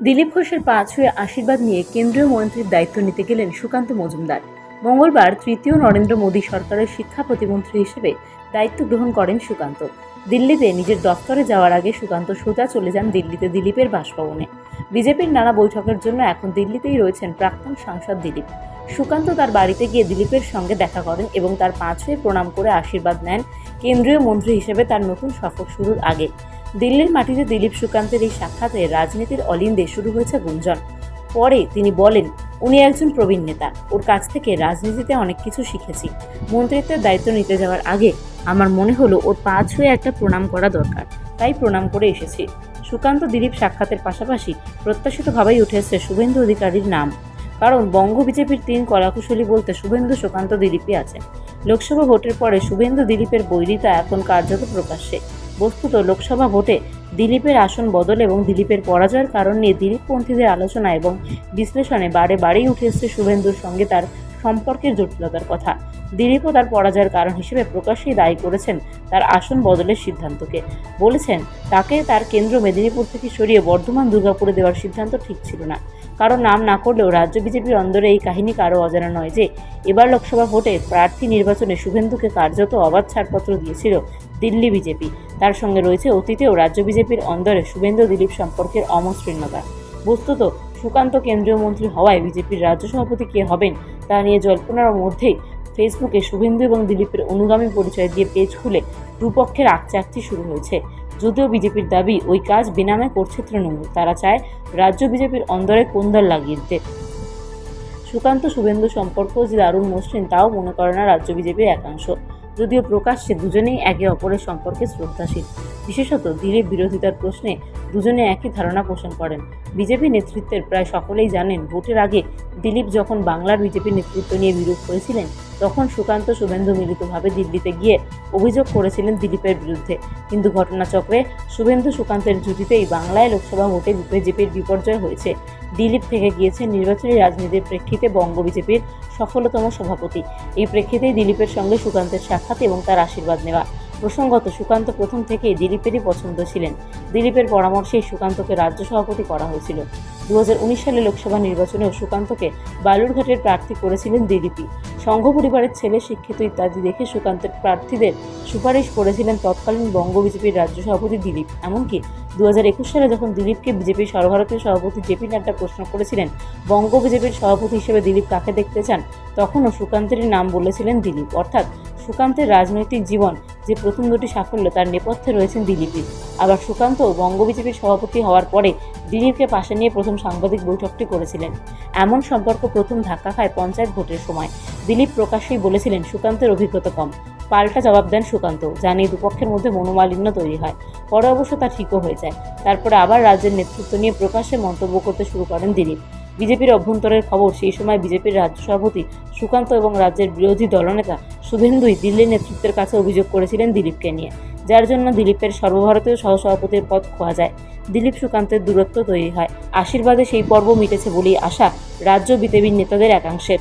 দিলীপ ঘোষের পা ছুঁয়ে আশীর্বাদ নিয়ে কেন্দ্রীয় মন্ত্রীর দায়িত্ব নিতে গেলেন সুকান্ত মজুমদার। মঙ্গলবার তৃতীয় নরেন্দ্র মোদী সরকারের শিক্ষা প্রতিমন্ত্রী হিসেবে দায়িত্ব গ্রহণ করেন সুকান্ত। দিল্লিতে নিজের দফতরে যাওয়ার আগে সুকান্ত সোজা চলে যান দিল্লিতে দিলীপের বাসভবনে। বিজেপির নানা বৈঠকের জন্য এখন দিল্লিতেই রয়েছেন প্রাক্তন সাংসদ দিলীপ। সুকান্ত তার বাড়িতে গিয়ে দিলীপের সঙ্গে দেখা করেন এবং তার পাঁচ ছুঁয়ে প্রণাম করে আশীর্বাদ নেন কেন্দ্রীয় মন্ত্রী হিসেবে তার নতুন সফর শুরুর আগে। দিল্লির মাটিতে দিলীপ সুকান্তের এই সাক্ষাতে রাজনীতির অলিন্দে শুরু হয়েছে গুঞ্জন। পরে তিনি বলেন, উনি একজন প্রবীণ নেতা। ওর কাছ থেকে রাজনীতিতে অনেক কিছু শিখেছি। মন্ত্রিত্বের দায়িত্ব নিতে যাওয়ার আগে আমার মনে হলো ওর পা ছুঁয়ে একটা প্রণাম করা দরকার। তাই প্রণাম করে এসেছি। সুকান্ত দিলীপ সাক্ষাতের পাশাপাশি প্রত্যাশিতভাবেই উঠেছে শুভেন্দু অধিকারীর নাম। কারণ বঙ্গ বিজেপির তিন কলাকুশলী বলতে শুভেন্দু সুকান্ত দিলীপই আছেন। লোকসভা ভোটের পরে শুভেন্দু দিলীপের বৈরিতা এখন কার্যত প্রকাশ্যে। বস্তুত লোকসভা ভোটে দিলীপের আসন বদল এবং দিলীপের পরাজয়ের কারণ নিয়ে দিলীপপন্থীদের আলোচনা এবং বিশ্লেষণে বারে বারেই উঠে এসছে শুভেন্দুর সঙ্গে তার সম্পর্কের জটিলতার কথা। দিলীপও তার পরাজয়ের কারণ হিসেবে প্রকাশ্যেই দায়ী করেছেন তার আসন বদলের সিদ্ধান্তকে। বলেছেন, তাকে তার কেন্দ্র মেদিনীপুর থেকে সরিয়ে বর্ধমান, দুর্গাপুরে দেওয়ার সিদ্ধান্ত ঠিক ছিল না। কারণ নাম না করলেও রাজ্য বিজেপির অন্দরে এই কাহিনী কারও অজানা নয় যে, এবার লোকসভা ভোটে প্রার্থী নির্বাচনে শুভেন্দুকে কার্যত অবাধ ছাড়পত্র দিয়েছিল দিল্লি বিজেপি। তার সঙ্গে রয়েছে অতীতেও রাজ্য বিজেপির অন্দরে শুভেন্দু দিলীপ সম্পর্কের অমসৃণতা। বস্তুত সুকান্ত কেন্দ্রীয় মন্ত্রী হওয়ায় বিজেপির রাজ্য সভাপতি কে হবেন তা নিয়ে জল্পনার মধ্যেই ফেসবুকে শুভেন্দু এবং দিলীপের অনুগামী পরিচয় দিয়ে পেজ খুলে দুপক্ষের আকচাকচি শুরু হয়েছে। যদিও বিজেপির দাবি ওই কাজ বিনামে করছে তৃণমূল, তারা চায় রাজ্য বিজেপির অন্দরে কোন্দল লাগিয়ে দিতে। সুকান্ত শুভেন্দু সম্পর্ক যে দারুণ মসৃণ, তাও মনে করে না রাজ্য বিজেপির একাংশ। যদিও প্রকাশ্যে দুজনেই একে অপরের সম্পর্কে শ্রদ্ধাশীল। বিশেষত দিলীপ বিরোধিতার প্রশ্নে দুজনে একই ধারণা পোষণ করেন। বিজেপি নেতৃত্বের প্রায় সকলেই জানেন, ভোটের আগে দিলীপ যখন বাংলার বিজেপি নেতৃত্ব নিয়ে বিরোধ করেছিলেন, তখন সুকান্ত শুভেন্দু মিলিতভাবে দিল্লিতে গিয়ে অভিযোগ করেছিলেন দিলীপের বিরুদ্ধে। কিন্তু ঘটনাচক্রে শুভেন্দু সুকান্তের জুটিতেই বাংলায় লোকসভা ভোটে বিজেপির বিপর্যয় হয়েছে। দিলীপ থেকে গিয়েছে নির্বাচনী রাজনীতির প্রেক্ষিতে বঙ্গ বিজেপির সফলতম সভাপতি। এই প্রেক্ষিতেই দিলীপের সঙ্গে সুকান্তের সাক্ষাৎ এবং তার আশীর্বাদ নেওয়া। প্রসঙ্গত সুকান্ত প্রথম থেকেই দিলীপেরই পছন্দ ছিলেন। দিলীপের পরামর্শেই সুকান্তকে রাজ্য সভাপতি করা হয়েছিল। দু হাজার উনিশ সালে লোকসভা নির্বাচনেও সুকান্তকে বালুরঘাটের প্রার্থী করেছিলেন দিলীপই। সংঘ পরিবারের ছেলে, শিক্ষিত ইত্যাদি দেখে সুকান্তের প্রার্থীদের সুপারিশ করেছিলেন তৎকালীন বঙ্গ বিজেপির রাজ্য সভাপতি দিলীপ। এমনকি দু হাজার একুশ সালে যখন দিলীপকে বিজেপির সর্বভারতীয় সভাপতি জেপি নাড্ডা প্রশ্ন করেছিলেন, বঙ্গ বিজেপির সভাপতি হিসেবে দিলীপ কাকে দেখতে চান, তখনও সুকান্তেরই নাম বলেছিলেন দিলীপ। অর্থাৎ সুকান্তের রাজনৈতিক জীবন যে প্রথম দুটি সাফল্য তার নেপথ্যে রয়েছেন দিলীপই আবার সুকান্ত বঙ্গ বিজেপির সভাপতি হওয়ার পরে দিলীপকে পাশে নিয়ে প্রথম সাংবাদিক বৈঠকটি করেছিলেন। এমন সম্পর্ক প্রথম ধাক্কা খায় পঞ্চায়েত ভোটের সময়। দিলীপ প্রকাশ্যেই বলেছিলেন, সুকান্তের অভিজ্ঞতা কম। পাল্টা জবাব দেন সুকান্ত, যা নিয়ে দুপক্ষের মধ্যে মনোমালিন্য তৈরি হয়। পরে অবশ্য তা ঠিকও হয়ে যায়। তারপরে আবার রাজ্যের নেতৃত্ব নিয়ে প্রকাশ্যে মন্তব্য করতে শুরু করেন দিলীপ। বিজেপির অভ্যন্তরের খবর, সেই সময় বিজেপির রাজ্য সভাপতি সুকান্ত এবং রাজ্যের বিরোধী দলনেতা শুভেন্দুই দিল্লির নেতৃত্বের কাছে অভিযোগ করেছিলেন দিলীপকে নিয়ে, যার জন্য দিলীপের সর্বভারতীয় সহসভাপতির পদ খোয়া যায়। দিলীপ সুকান্তের দূরত্ব তৈরি হয়। আশীর্বাদে সেই পর্ব মিটেছে বলেই আশা রাজ্য বিজেপির নেতাদের একাংশের।